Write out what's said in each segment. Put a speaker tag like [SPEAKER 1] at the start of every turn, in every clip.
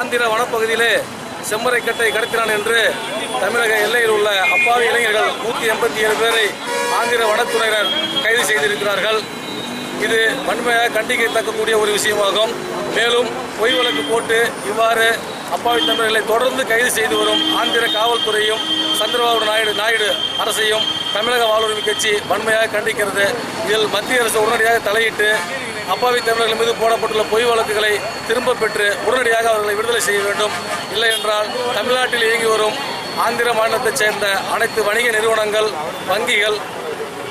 [SPEAKER 1] ஆந்திர வனப்பகுதியிலே செம்மரைக்கட்டை கடத்தினான் என்று தமிழக எல்லையில் உள்ள அப்பாவி இளைஞர்கள் நூற்றி எண்பத்தி ஏழு பேரை ஆந்திர வனத்துறையினர் கைது செய்திருக்கிறார்கள். இது வன்மையாக கண்டிக்கத்தக்கக்கூடிய ஒரு விஷயமாகும். மேலும் பொய் வழக்கு போட்டு இவ்வாறு அப்பாவி தமிழர்களை தொடர்ந்து கைது செய்து வரும் ஆந்திர காவல்துறையும் சந்திரபாபு நாயுடு நாயுடு அரசையும் தமிழக வாழ்வுரிமை கட்சி வன்மையாக கண்டிக்கிறது. இதில் மத்திய அரசு உடனடியாக தலையிட்டு அப்பாவி தமிழர்கள் மீது போடப்பட்டுள்ள பொய் வழக்குகளை திரும்பப் பெற்று உடனடியாக அவர்களை விடுதலை செய்ய வேண்டும். இல்லை என்றால் தமிழ்நாட்டில் இயங்கி வரும் ஆந்திர மாநிலத்தைச் சேர்ந்த அனைத்து வணிக நிறுவனங்கள் வங்கிகள்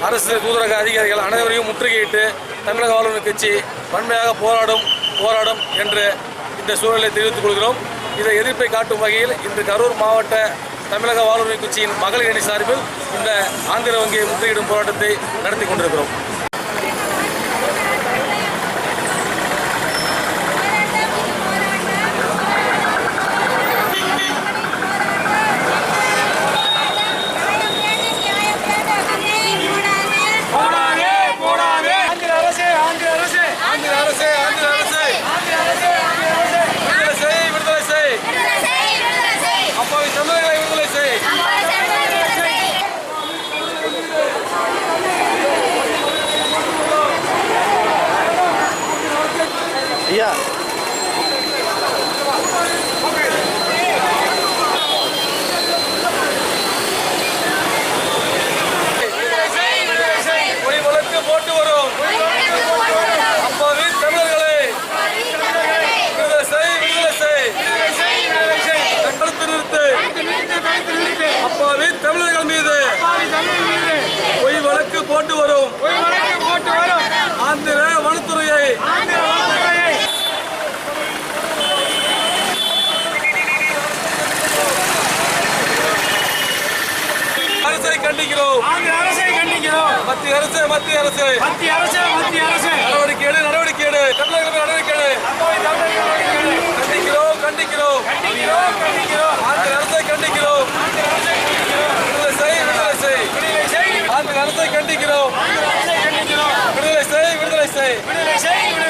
[SPEAKER 1] அரசு தூதரக அதிகாரிகள் அனைவரையும் முற்றுகையிட்டு தமிழக வாழ்வுரிமை கட்சி வன்மையாக போராடும் போராடும் என்று இந்த சூழலை தெரிவித்துக் கொள்கிறோம். இதை எதிர்ப்பை காட்டும் வகையில் இன்று கரூர் மாவட்ட தமிழக வாழ்வுரிமை கட்சியின் மகளிர் அணி சார்பில் இந்த ஆந்திர வங்கியை முற்றுகையிடும் போராட்டத்தை நடத்தி கொண்டிருக்கிறோம். 见。கண்டிக்கிறோம்.
[SPEAKER 2] ஆந்திர அரசை கண்டிக்கிறோம்.
[SPEAKER 1] மத்திய அரசு மத்திய அரசு.
[SPEAKER 2] மத்திய அரசே மத்திய அரசே.
[SPEAKER 1] நடவடிக்கை எடு நடவடிக்கை எடு. நடவடிக்கை எடு. கண்டிக்கிறோம் கண்டிக்கிறோம்.
[SPEAKER 2] கண்டிக்கிறோம் கண்டிக்கிறோம்.
[SPEAKER 1] ஆந்திர அரசை கண்டிக்கிறோம். விடுதலை செய் விடுதலை செய்.
[SPEAKER 2] விடுதலை செய். ஆந்திர அரசை கண்டிக்கிறோம்.
[SPEAKER 1] விடுதலை செய் விடுதலை செய்.
[SPEAKER 2] விடுதலை செய்